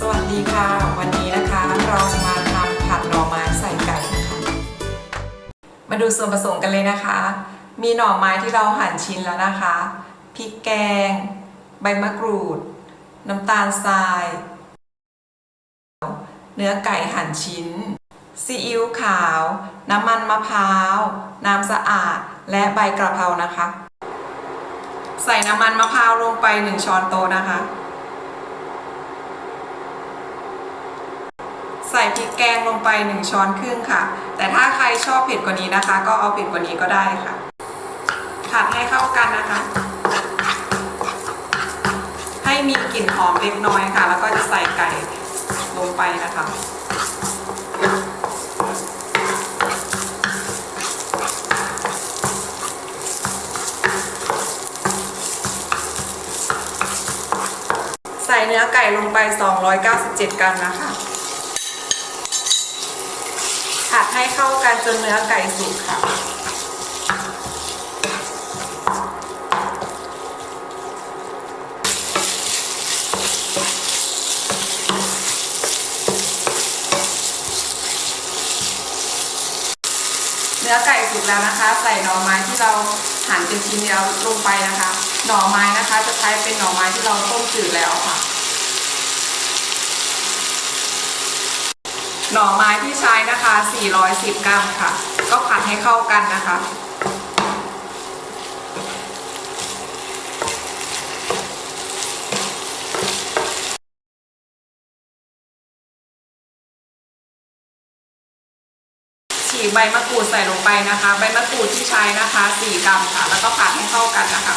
สวัสดีค่ะ วันนี้นะคะเราจะมาทำผัดหน่อไม้ใส่ไก่นะคะ มาดูส่วนผสมกันเลยนะคะ มีหน่อไม้ที่เราหั่นชิ้นแล้วนะคะพริกแกง ใบมะกรูด น้ำตาลทราย เนื้อไก่หั่นชิ้นซีอิ๊วขาว น้ำมันมะพร้าว น้ำสะอาด และใบกระเพรานะคะ ใส่น้ำมันมะพร้าวลงไป 1 ช้อนโต๊ะนะคะ ส่พริกแกงลงไป 1 ช้อนครึ่งค่ะ แต่ถ้าใครชอบเผ็ดกว่านี้นะคะ ก็เอาเผ็ดกว่านี้ก็ได้ค่ะผัดให้เข้ากันนะคะ ให้มีกลิ่นหอมเล็กน้อยค่ะ แล้วก็จะใส่ไก่ลงไปนะคะใส่เนื้อไก่ลงไป 297 กรัมนะคะ ผัดให้เข้ากันจนเนื้อไก่สุกค่ะเนื้อไก่สุกแล้วนะคะ ใส่หน่อไม้ที่เราหั่นเป็นชิ้นเดียวลงไปนะคะ หน่อไม้นะคะ จะใช้เป็นหน่อไม้ที่เราต้มจืดแล้วค่ะ หน่อไม้ที่ใช้นะคะ 410 กรัมค่ะ ก็ผัดให้เข้ากันนะคะ ฉีกใบมะกรูดใส่ลงไปนะคะ ใบมะกรูดที่ใช้นะคะ 4 กรัมค่ะ แล้วก็ผัดให้เข้ากันนะคะ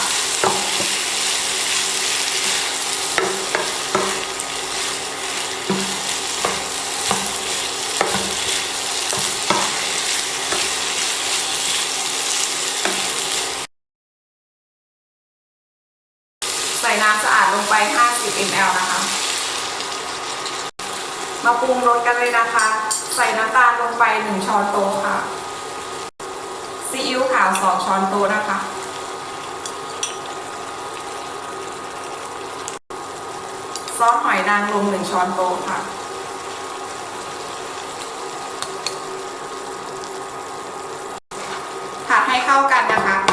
ใส่น้ำสะอาดลงไป 50 ml นะคะ มาปรุงรสกันเลยนะคะ ใส่น้ำตาลลงไป 1 ช้อนโต๊ะค่ะ ซีอิ๊วขาว 2 ช้อนโต๊ะนะคะ ซอสหอยนางรม1 ช้อนโต๊ะค่ะ ผัดให้เข้ากันนะคะ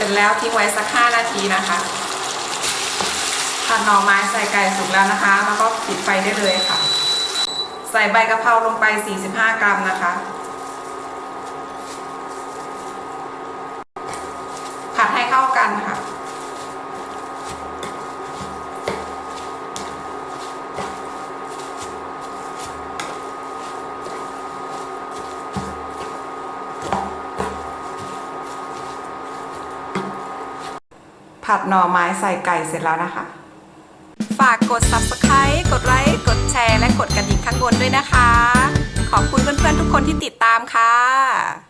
ร็จแล้วทิ้งไว้สัก 5 นาทีนะคะผัดหน่อไม้ใส่ไก่สุกแล้วนะคะ แล้วก็ปิดไฟได้เลยค่ะ ใส่ใบกะเพราลงไป 45 กรัมนะคะ ผัดให้เข้ากันค่ะ ผัดหน่อไม้ใส่ไก่เสร็จแล้วนะคะ ฝากกด subscribe กดไลค์ กดแชร์ และกดกระดิ่งข้างบนด้วยนะคะ ขอบคุณเพื่อนๆทุกคนที่ติดตามค่ะ